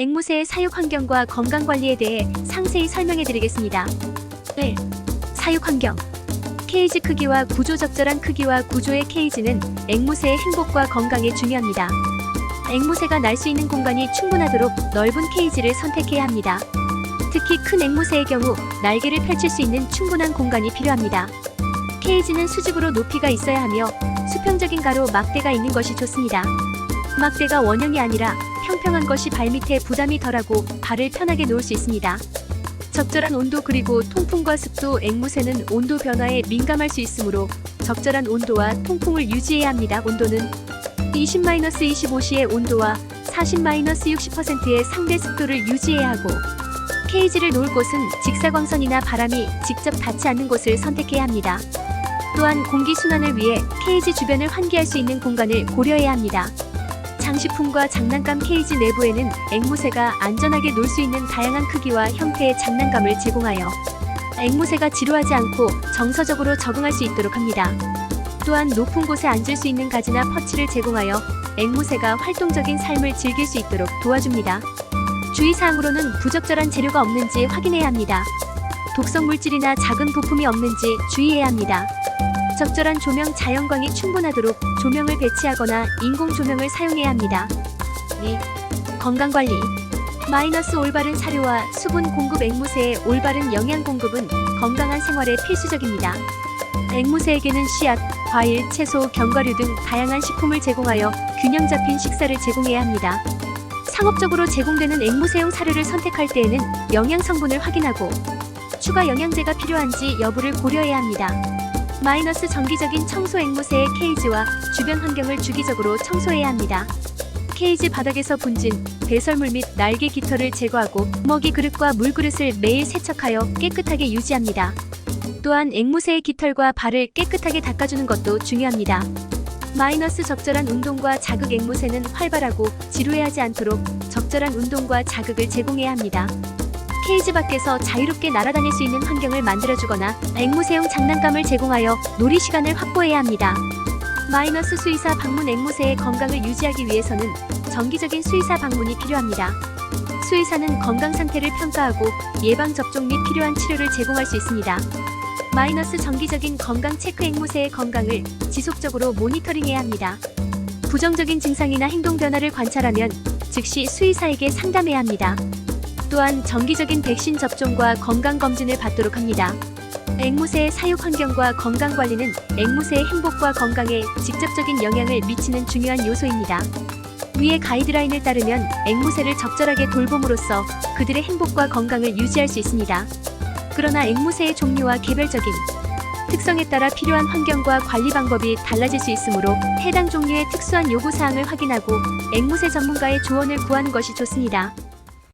앵무새의 사육 환경과 건강 관리에 대해 상세히 설명해 드리겠습니다. 1. 사육 환경. 케이지 크기와 구조 적절한 크기와 구조의 케이지는 앵무새의 행복과 건강에 중요합니다. 앵무새가 날 수 있는 공간이 충분하도록 넓은 케이지를 선택해야 합니다. 특히 큰 앵무새의 경우 날개를 펼칠 수 있는 충분한 공간이 필요합니다. 케이지는 수직으로 높이가 있어야 하며 수평적인 가로 막대가 있는 것이 좋습니다. 막대가 원형이 아니라 평평한 것이 발밑에 부담이 덜하고 발을 편하게 놓을 수 있습니다. 적절한 온도 그리고 통풍과 습도 앵무새는 온도 변화에 민감할 수 있으므로 적절한 온도와 통풍을 유지해야 합니다. 온도는 20-25시의 온도와 40-60%의 상대 습도를 유지해야 하고 케이지를 놓을 곳은 직사광선이나 바람이 직접 닿지 않는 곳을 선택해야 합니다. 또한 공기 순환을 위해 케이지 주변을 환기할 수 있는 공간을 고려해야 합니다. 장식품과 장난감 케이지 내부에는 앵무새가 안전하게 놀 수 있는 다양한 크기와 형태의 장난감을 제공하여 앵무새가 지루하지 않고 정서적으로 적응할 수 있도록 합니다. 또한 높은 곳에 앉을 수 있는 가지나 퍼치를 제공하여 앵무새가 활동적인 삶을 즐길 수 있도록 도와줍니다. 주의사항으로는 부적절한 재료가 없는지 확인해야 합니다. 독성 물질이나 작은 부품이 없는지 주의해야 합니다. 적절한 조명 자연광이 충분하도록 조명을 배치하거나 인공 조명을 사용해야 합니다. 2. 건강관리 마이너스 올바른 사료와 수분 공급 앵무새의 올바른 영양 공급은 건강한 생활에 필수적입니다. 앵무새에게는 씨앗, 과일, 채소, 견과류 등 다양한 식품을 제공하여 균형 잡힌 식사를 제공해야 합니다. 상업적으로 제공되는 앵무새용 사료를 선택할 때에는 영양 성분을 확인하고 추가 영양제가 필요한지 여부를 고려해야 합니다. 마이너스 정기적인 청소 앵무새의 케이지와 주변 환경을 주기적으로 청소해야 합니다. 케이지 바닥에서 분진, 배설물 및 날개 깃털을 제거하고 먹이 그릇과 물 그릇을 매일 세척하여 깨끗하게 유지합니다. 또한 앵무새의 깃털과 발을 깨끗하게 닦아주는 것도 중요합니다. 마이너스 적절한 운동과 자극 앵무새는 활발하고 지루해하지 않도록 적절한 운동과 자극을 제공해야 합니다. 케이지 밖에서 자유롭게 날아다닐 수 있는 환경을 만들어주거나 앵무새용 장난감을 제공하여 놀이 시간을 확보해야 합니다. 마이너스 수의사 방문 앵무새의 건강을 유지하기 위해서는 정기적인 수의사 방문이 필요합니다. 수의사는 건강 상태를 평가하고 예방 접종 및 필요한 치료를 제공할 수 있습니다. 마이너스 정기적인 건강 체크 앵무새의 건강을 지속적으로 모니터링해야 합니다. 부정적인 증상이나 행동 변화를 관찰하면 즉시 수의사에게 상담해야 합니다. 또한 정기적인 백신 접종과 건강 검진을 받도록 합니다. 앵무새의 사육 환경과 건강 관리는 앵무새의 행복과 건강에 직접적인 영향을 미치는 중요한 요소입니다. 위의 가이드라인을 따르면 앵무새를 적절하게 돌봄으로써 그들의 행복과 건강을 유지할 수 있습니다. 그러나 앵무새의 종류와 개별적인 특성에 따라 필요한 환경과 관리 방법이 달라질 수 있으므로 해당 종류의 특수한 요구 사항을 확인하고 앵무새 전문가의 조언을 구하는 것이 좋습니다.